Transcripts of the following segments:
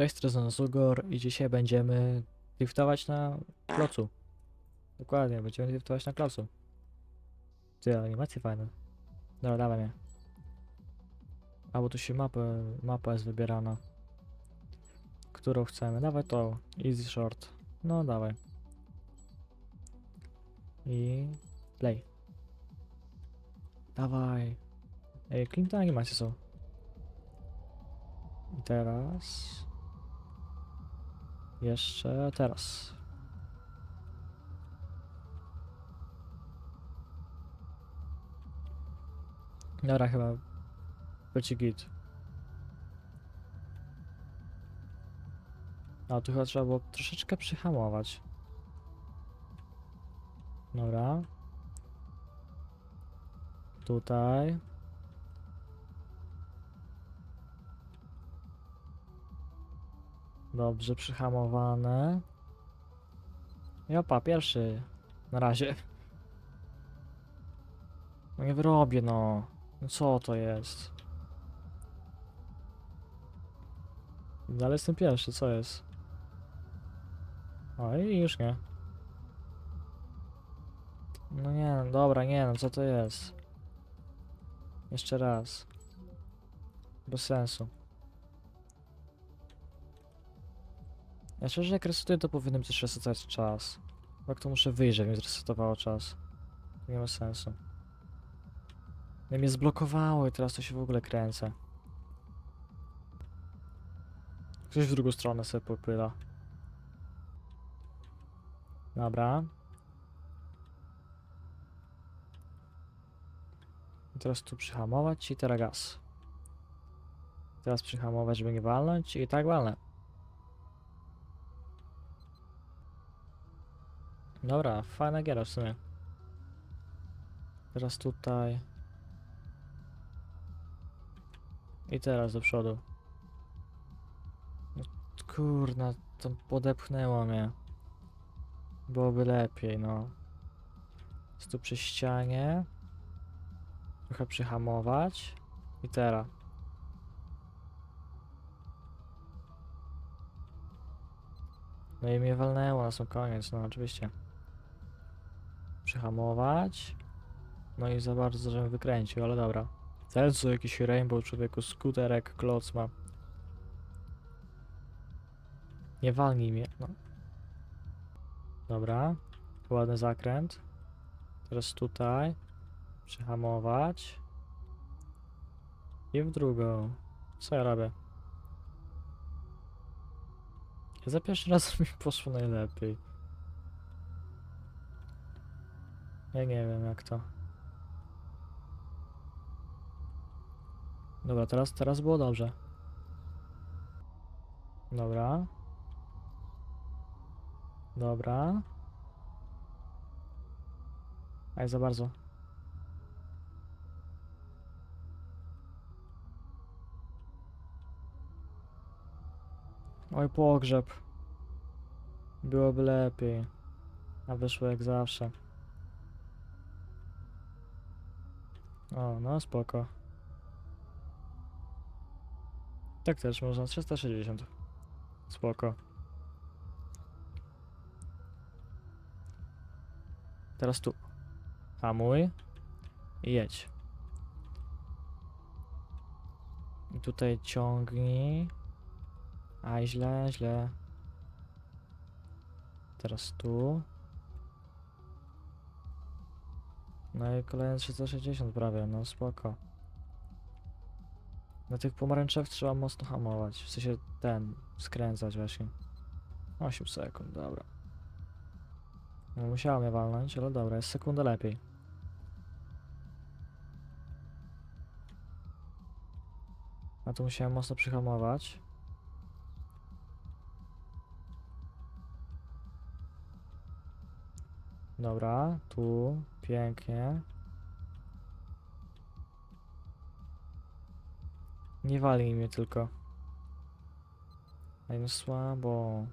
Cześć, Trezon Zugor i dzisiaj będziemy driftować na klocu. Dokładnie, będziemy driftować na klocu. Ty, animacje fajne. Dobra, dawaj mnie. A bo tu się mapę, mapa jest wybierana. Którą chcemy? Dawaj to. Easy short. No dawaj. I play. Dawaj. Ej, clean te animacje są. I teraz... Jeszcze teraz. Dobra, chyba będzie git. A tu chyba trzeba było troszeczkę przyhamować. Dobra. Tutaj. Dobrze, przyhamowane. I opa, pierwszy. Na razie. No nie wyrobię, no. No co to jest? Dalej jestem pierwszy, co jest? O, i już nie. No nie, no dobra, nie, no co to jest? Jeszcze raz. Bez sensu. Ja szczerze jak resetuję to powinienem też resetować czas. Jak to muszę wyjść, żeby mi zresetowało czas. Nie ma sensu. No mnie zblokowało i teraz to się w ogóle kręcę. Ktoś w drugą stronę sobie popyla. Dobra. I teraz tu przyhamować i teraz gaz. Teraz przyhamować, żeby nie walnąć i tak walnę. Dobra, fajna giera w sumie. Teraz tutaj. I teraz do przodu. No, kurna, to podepchnęło mnie. Byłoby lepiej, no. Jest tu przy ścianie. Trochę przyhamować. I teraz. No i mnie walnęło na sam koniec, no oczywiście. Przyhamować. No i za bardzo, żebym wykręcił, ale dobra. Ten jakiś rainbow człowieku, skuterek, kloc ma. Nie walnij mnie, no. Dobra. Ładny zakręt. Teraz tutaj. Przyhamować. I w drugą. Co ja robię? Ja za pierwszy raz mi poszło najlepiej. Ja nie wiem jak to. Dobra, teraz, teraz było dobrze. Dobra. Dobra. Aj, za bardzo. Oj, pogrzeb. Byłoby lepiej. A wyszło jak zawsze. O, no spoko. Tak też można, 360. Spoko. Teraz tu. Hamuj. I jedź. I tutaj ciągnij. Aj, źle, źle. Teraz tu. No i kolejne 360 prawie, no spoko. Na tych pomarańczowych trzeba mocno hamować, w sensie ten, skręcać właśnie. 8 sekund, dobra. No, musiało mnie walnąć, ale dobra, jest sekundę lepiej. A tu musiałem mocno przyhamować. Dobra, tu, pięknie. Nie wali mnie tylko. Ej, no słabo.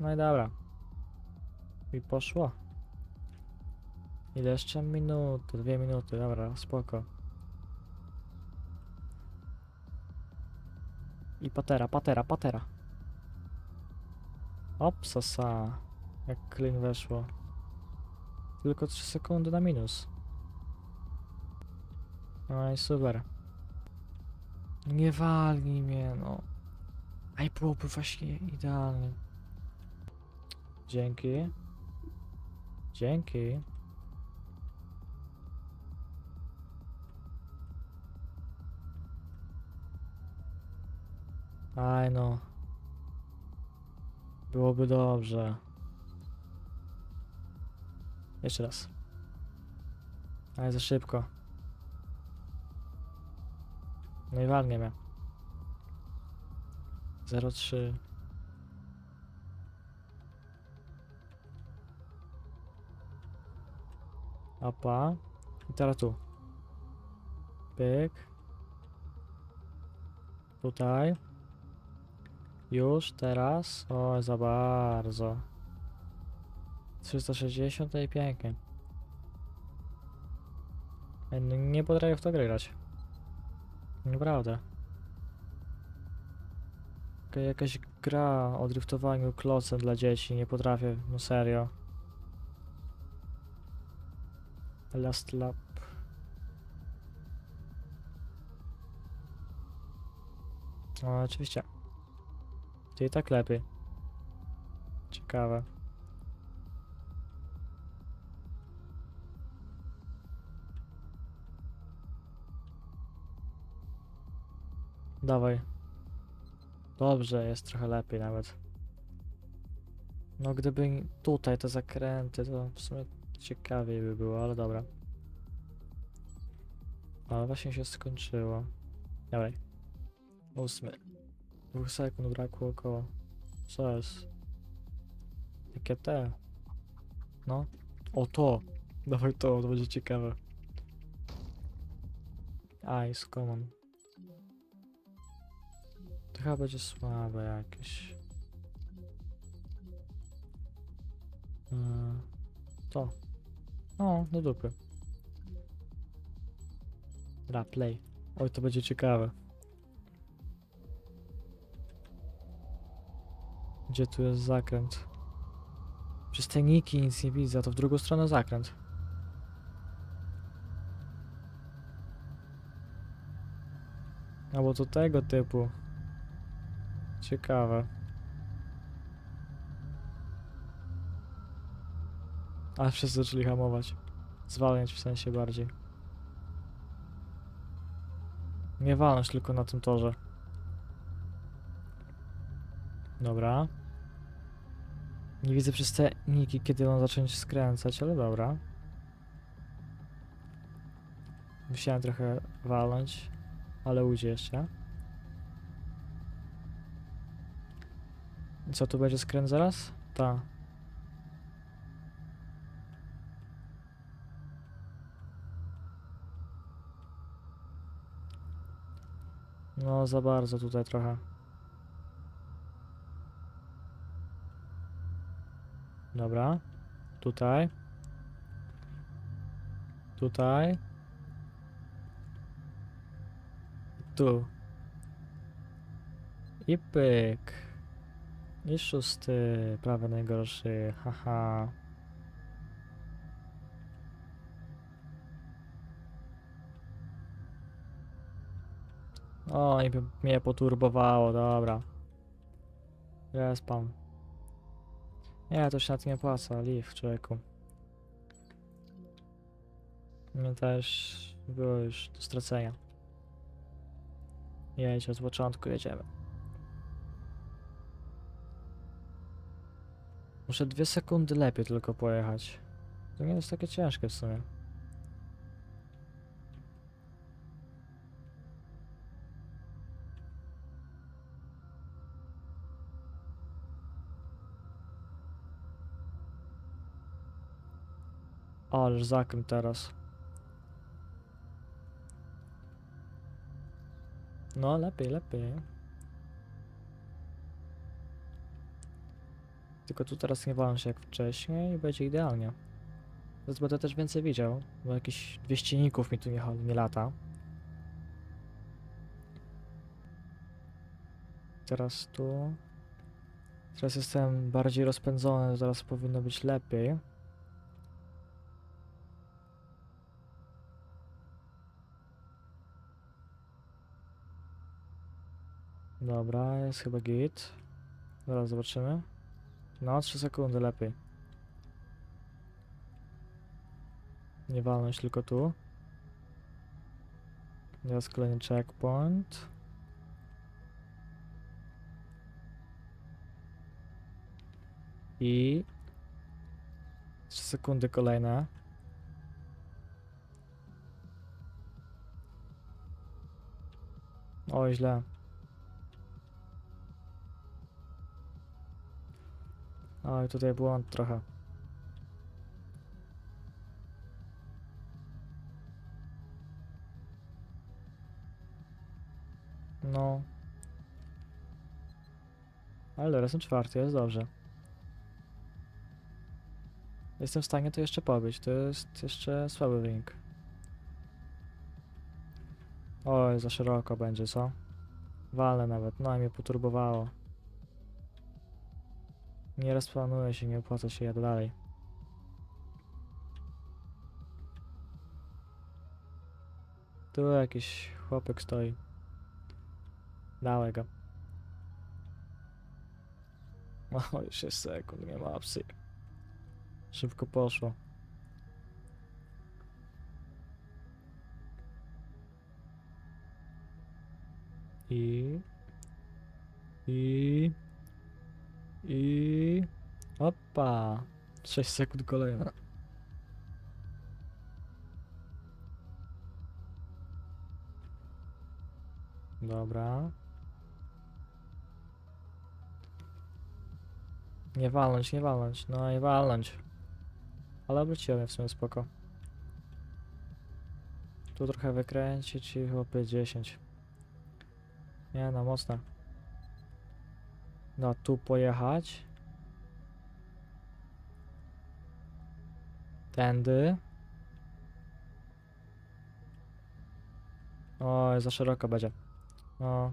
No i dobra. I poszło. Ile jeszcze minut? Dwie minuty, dobra, spoko. I patera, patera, patera. Opsasa. Jak clean weszło. Tylko 3 sekundy na minus. No i super. Nie walnij mnie, no. Aj, byłoby właśnie idealnie. Dzięki. Dzięki. Aj no. Byłoby dobrze. Jeszcze raz. Ale za szybko. No i walnie mnie. 0,3. Opa. I teraz tu. Pyk. Tutaj. Już, teraz. O, za bardzo. 360 to i pięknie. Ej, no Nie potrafię w to grać. Naprawdę. Jaka- Jakaś gra o driftowaniu klocem dla dzieci, nie potrafię, no serio. Last lap. O, oczywiście. To i tak lepiej. Ciekawe. Dawaj. Dobrze, jest trochę lepiej nawet. No gdyby tutaj te zakręty, to w sumie ciekawiej by było, ale dobra. Ale właśnie się skończyło. Dawaj. Ósmy. Dwóch sekund brakło około. Co jest? Jakie te? No. O to! Dawaj to, to będzie ciekawe. Ice, common. To chyba będzie słabe jakieś. Yy, to. O, do dupy. Dobra, play. Oj, to będzie ciekawe. Gdzie tu jest zakręt? Przez te niki nic nie widzę, to w drugą stronę zakręt. Albo to tego typu. Ciekawe. A wszyscy zaczęli hamować. Zwalniać w sensie bardziej. Nie walnąć tylko na tym torze. Dobra. Nie widzę przez te niki, kiedy mam zacząć skręcać, ale dobra. Musiałem trochę walnąć, ale ujdzie jeszcze. Co tu będzie skręt zaraz? Ta. No za bardzo tutaj trochę. Dobra. Tutaj. Tutaj. Tu. I pyk. I szósty, prawy najgorszy, haha. O, i mnie poturbowało, dobra. Respam. Nie, to się na tym nie opłaca, leave, człowieku. Mnie też było już do stracenia. Jedź, od początku jedziemy. Muszę dwie sekundy lepiej tylko pojechać. To nie jest takie ciężkie w sumie. Ależ zakręt teraz. No, lepiej, lepiej. Tylko tu teraz nie walam się jak wcześniej i będzie idealnie. Teraz będę też więcej widział, bo jakieś 200 ników mi tu nie, nie lata. Teraz tu. Teraz jestem bardziej rozpędzony, zaraz powinno być lepiej. Dobra, jest chyba git. Zaraz zobaczymy. No, 3 sekundy lepiej. Nie walnąć tylko tu. Teraz kolejny checkpoint. I 3 sekundy kolejne. Oj, źle. Oj, tutaj błąd trochę. No. Ale dobra, jestem czwarty, jest dobrze. Jestem w stanie to jeszcze pobyć, to jest jeszcze słaby wynik. Oj, za szeroko będzie, co? Walę nawet, no i mnie poturbowało. Nie rozplanuję się, nie opłaca się, jadę dalej. Tu jakiś chłopek stoi. Dałem go. O, już jest sekund, nie ma opcji. Szybko poszło. I... I... I... Opa! 6 sekund kolejna. Dobra. Nie walnąć, nie walnąć. No i walnąć. Ale obróciłem w sumie spoko. Tu trochę wykręcić i chłopie 10. Nie no, mocno. No, tu pojechać. Tędy. Oj, za szeroko będzie. No.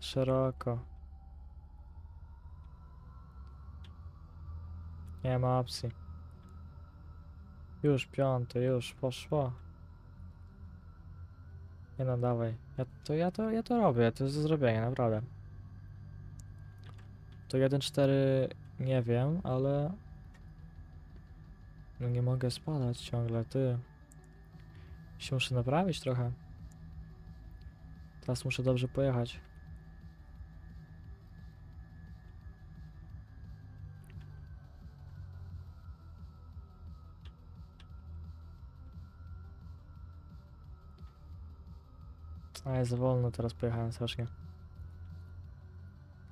Szeroko. Nie ma opcji. Już piąty, już poszło. Nie no, dawaj. Ja to, ja to, ja to robię, to jest do zrobienia, naprawdę. To 1-4 nie wiem, ale... No nie mogę spadać ciągle, ty. Się muszę naprawić trochę. Teraz muszę dobrze pojechać. A jest za wolno, teraz pojechałem strasznie.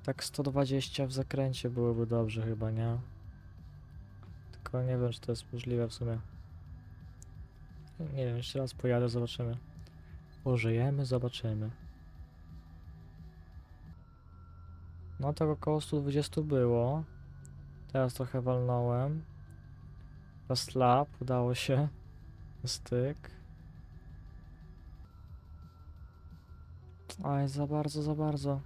Tak 120 w zakręcie byłoby dobrze chyba, nie? Tylko nie wiem, czy to jest możliwe w sumie. Nie wiem, jeszcze raz pojadę, zobaczymy. Pożyjemy, zobaczymy. No tak około 120 było. Teraz trochę walnąłem. Na slap udało się. Styk. Oj, za bardzo, za bardzo.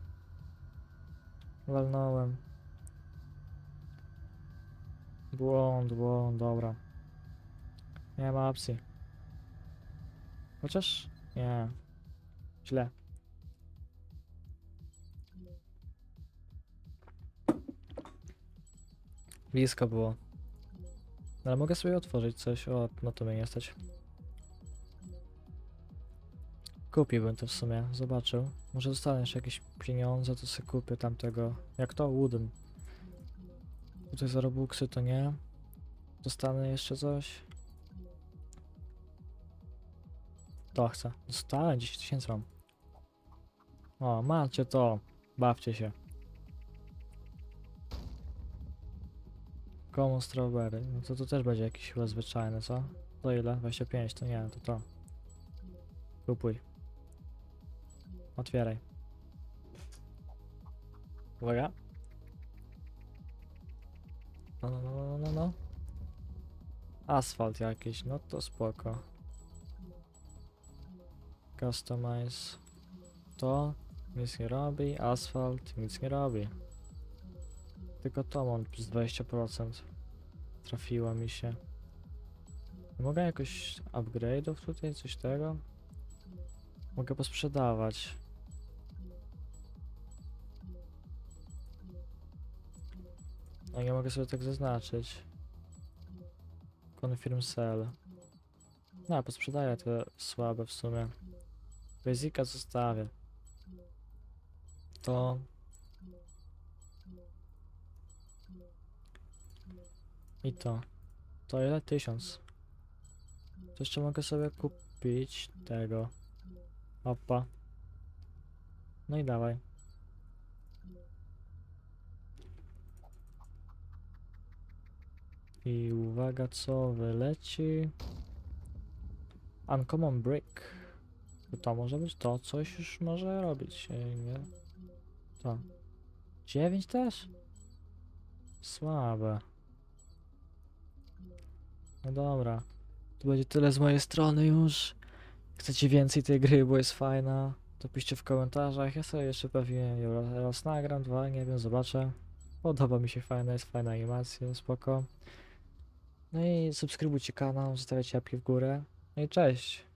Walnąłem. Błąd, błąd, dobra. Nie ma opcji. Chociaż... Nie. Źle. Blisko było. Ale mogę sobie otworzyć coś. O, no to mnie nie stać. Kupiłbym to w sumie, zobaczył. Może dostanę jeszcze jakieś pieniądze, to sobie kupię tamtego. Jak to? Wooden. Tutaj za Robuxy to nie. Dostanę jeszcze coś. To chcę. Dostałem 10 tysięcy mam. O, macie to. Bawcie się. Common strawberry. No to to też będzie jakiś chyba co? To ile? 25, to nie, to to. Kupuj. Otwieraj. Uwaga. No, no, no, no, no, no. Asfalt jakiś, no to spoko. Customize. To. nic nie robi, asfalt nic nie robi. Tylko to mam plus 20%. Trafiła mi się. Mogę jakoś upgrade'ów tutaj, coś tego? Mogę posprzedawać. A nie mogę sobie tak zaznaczyć. Confirm sell. No, posprzedaję te słabe w sumie. Basica zostawię. To... I to. To ile? Tysiąc. To jeszcze mogę sobie kupić tego. Opa. No i dawaj. I uwaga, co wyleci. Uncommon Brick. To może być to, coś już może robić, e, nie? To. 9 też? Słabe. No dobra. To będzie tyle z mojej strony już. Chcecie więcej tej gry, bo jest fajna, to piszcie w komentarzach. Ja sobie jeszcze pewnie ją raz nagram, dwa, nie wiem, zobaczę. Podoba mi się fajna, jest fajna animacja, spoko. No i subskrybujcie kanał, zostawiajcie łapki w górę. No i cześć!